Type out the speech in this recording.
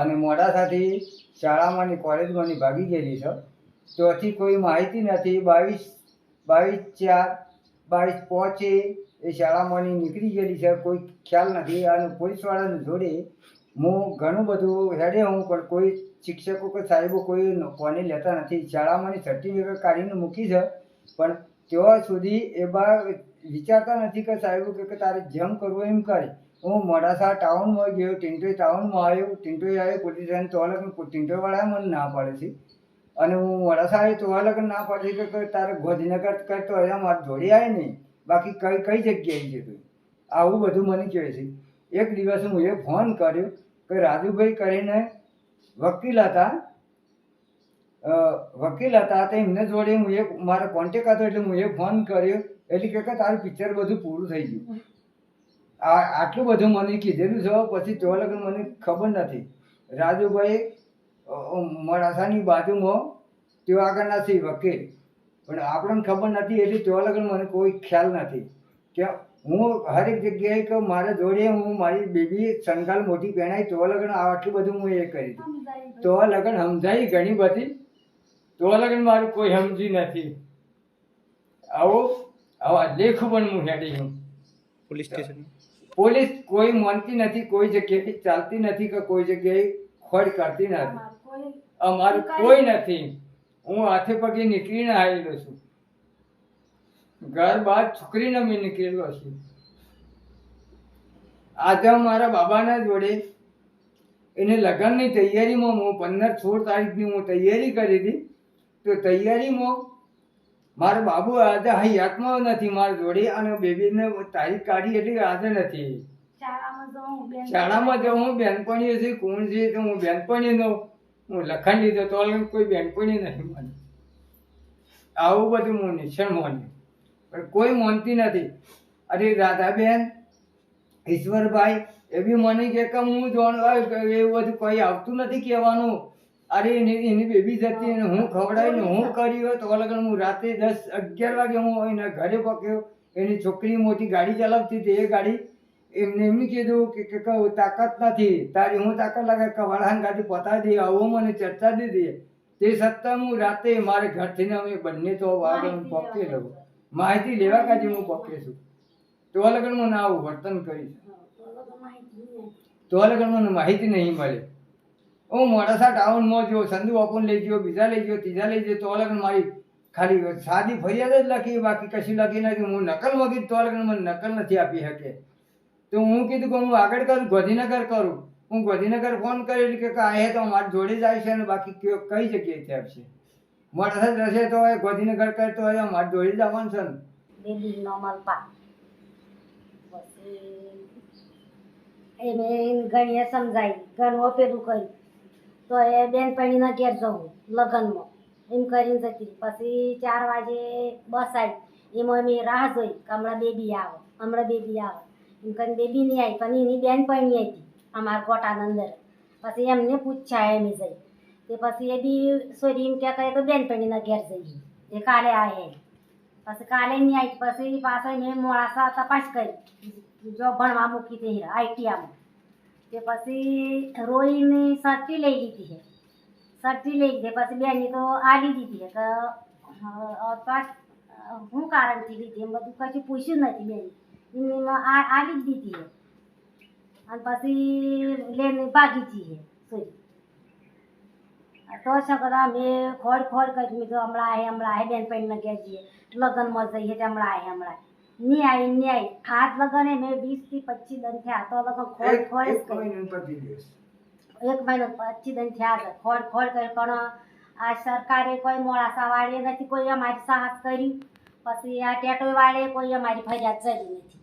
અને મોડાસાથી શાળામાંની કોલેજમાંની ભાગી ગયેલી છે. ત્યાંથી કોઈ માહિતી નથી, બાવીસ બાવીસ ચાર, બાવીસ પહોંચે એ શાળામાંની નીકળી ગયેલી છે. કોઈ ખ્યાલ નથી. અને પોલીસવાળાને જોડે હું ઘણું બધું હેડે હું, પણ કોઈ શિક્ષકો કે સાહેબો કોઈ ન- કોને લેતા નથી. શાળામાંની સર્ટિફિકેટ કાઢીને મૂકી છે. પણ ત્યાં સુધી એ બા વિચારતા નથી કે સાહેબો કે તારે જેમ કરવું એમ કરે. હું મોડાસા ટાઉનમાં ગયો ટિન્ટોઈ ટાઉનમાં આવ્યો. ટીંટોઈ આવ્યો પોલીસ સ્ટેશન તો લગન ટિન્ટોઈવાળાએ મને ના પાડે છે અને હું મોડાસા આવ્યો તો અલગ ના પાડે છે કે તારે ગોધીનગર કરતો હોય મારે જોડે આવે નહીં. બાકી કઈ કઈ જગ્યાએ છે તું? આવું બધું મને કહે છે. એક દિવસ હું એ ફોન કર્યો કે રાજુભાઈ કરીને વકીલ હતા. વકીલ હતા તો એમને જોડે હું એક મારો કોન્ટેક હતો એટલે હું એ ફોન કર્યો. એટલે કે તારું પિક્ચર બધું પૂરું થઈ ગયું. આ આટલું બધું મને કીધેલું છે પછી તો લગન મને ખબર નથી. રાજુભાઈ અ, બાજુમાં તેઓ આગળના છે વકીલ પણ આપણને ખબર નથી એટલે તો લગન મને કોઈ ખ્યાલ નથી. કે હું હરેક જગ્યાએ કે મારા જોડે હું મારી બેબી સંગાલ મોટી પહેણાઈ તો લગન આટલું બધું હું એ કરી તો લગન સમજાઈ ઘણી બધી. તો લગન મારું કોઈ સમજી નથી. આવો આવા લેખ પણ હું હેડી હું પોલીસ સ્ટેશન પોલીસ કોઈ માનતી નથી કોઈ જગ્યાએ ચાલતી નથી કે કોઈ જગ્યાએ ખોડ કરતી નથી. અમારું કોઈ નથી. હું હાથે પગે નીકળીને આવેલો છું. ઘર બહાર છોકરીને મેં નીકળેલો છું. આજે મારા બાબાના જોડે એને લગ્નની તૈયારીમાં હું પંદર સોળ તારીખની હું તૈયારી કરી હતી. તો તૈયારીમાં મારો બાબુ આજે હયાતમાં નથી મારી જોડે અને બેબીને તારીખ કાઢી એટલે આજે નથી. શાળામાં જો હું બેનપણીઓ છે કોણ છે તો હું બેનપણીનો. હું લખાણ લીધો તો કોઈ બેનપણી નથી મને. આવું બધું હું નિશ્ચણ માન્યું પણ કોઈ મોનતી નથી. અરે રાધાબેન ઈશ્વરભાઈ એ બી મને કે કે હું જાણવા એવું બધું કોઈ આવતું નથી કહેવાનું. અરે એની એની બેબી જતી અને હું ખવડાવીને હું કરી હોય તો લગન હું રાતે દસ અગિયાર વાગે હું એના ઘરે પક્યો. એની છોકરી મોટી ગાડી ચલાવતી હતી એ ગાડી એમને એમ કીધું કે કે કહું તાકાત નથી તારી હું તાકાત લાગે કે વળાંગ ગાડી પતા દે આવું મને ચર્ચા દીધી. તે સત્તા હું રાતે મારે ઘરથી અમે બંને તો આગળ પકે લઉં માહિતી લેવા કાજે હું પકે છું. તો લગન મને આવું વર્તન કરીશ તો લગન મને માહિતી નહીં મળે. હું મોડાસા ટાઉનમાં જો સંધુ બાપુને લઈ ગયો, બીજા લઈ ગયો, ત્રીજા લઈ ગયો, તો લગ્ન મારી ખાલી સાદી ફરિયાદ જ લખી, બાકી કશું લખી નથી. હું નકલ મગી તો લગ્ન મને નકલ નથી આપી શકે. તો હું કીધું કે હું આગળ કરું, ગોધીનગર કરું. હું ગોધીનગર ફોન કર્યો, એટલે કે આ તો મારી જોડે જ આવશે અને બાકી કઈ જગ્યાએથી આપશે? મોડાસા જ રહેશે તો હવે કરે કરતો હોય મારી જોડે જ આવવાનું છે ને. બેબી નોર્મલ પા. એને ઘણીએ સમજાવી ઘણું પેલું કર્યું. તો એ બેનપણીના ઘેર જવું, લગ્નમાં. એમ કરીને જતી પછી ચાર વાગે બસ આવી. એમાં અમે રાહ જોઈ કે હમણાં બેબી આવે, હમણાં બેબી આવે. એમ કરીને બેબી નહીં આવી, પણ એની બેનપણી હતી અમારા ગોટાના અંદર. પછી એમને પૂછ્યા એમ જઈ. તે પછી એ બી સોરી એમ કહેતા કહે તો બેનપણીના ઘેર જઈએ એ કાલે આવે પછી કાલે નહીં આવી, પછી પાછળ મેં મોડાસા તપાસ કરી. જો ભણવા મૂકી તે આઈટીઆમાં તે પછી રોહીની સર્ટી લઈ લીધી છે. સરટી લઈ લીધી પછી બેની તો આલી દીધી છે કે અ, શું કારણથી લીધી? એમ બધું કશું પૂછ્યું નથી બેન. એમને આલી જ દીધી છે. અને પછી લઈને ભાગી જઈએ સોરી. તો છકરા અમે ખોડ ખોડ કરી તો હમણાં આય હમણાં આય બેનપણીને પૈણ ઘેર જઈએ લગ્નમાં જઈએ તો હમણાં આય હમણાં ન્યાયની આવી હાથ લગને મેં વીસથી પચીસ દન થયા. તો વગર ખોડ ખોળ ખોડ એક મહિનો પચીસ દન થયા છે. ખોડ ખોડ કરી. પણ આ સરકારે કોઈ મોડાસા વાળે નથી કોઈ અમારી સાહસ કરી પછી આ ટેટો વાળે કોઈ અમારી ફરિયાદ ચડી નથી.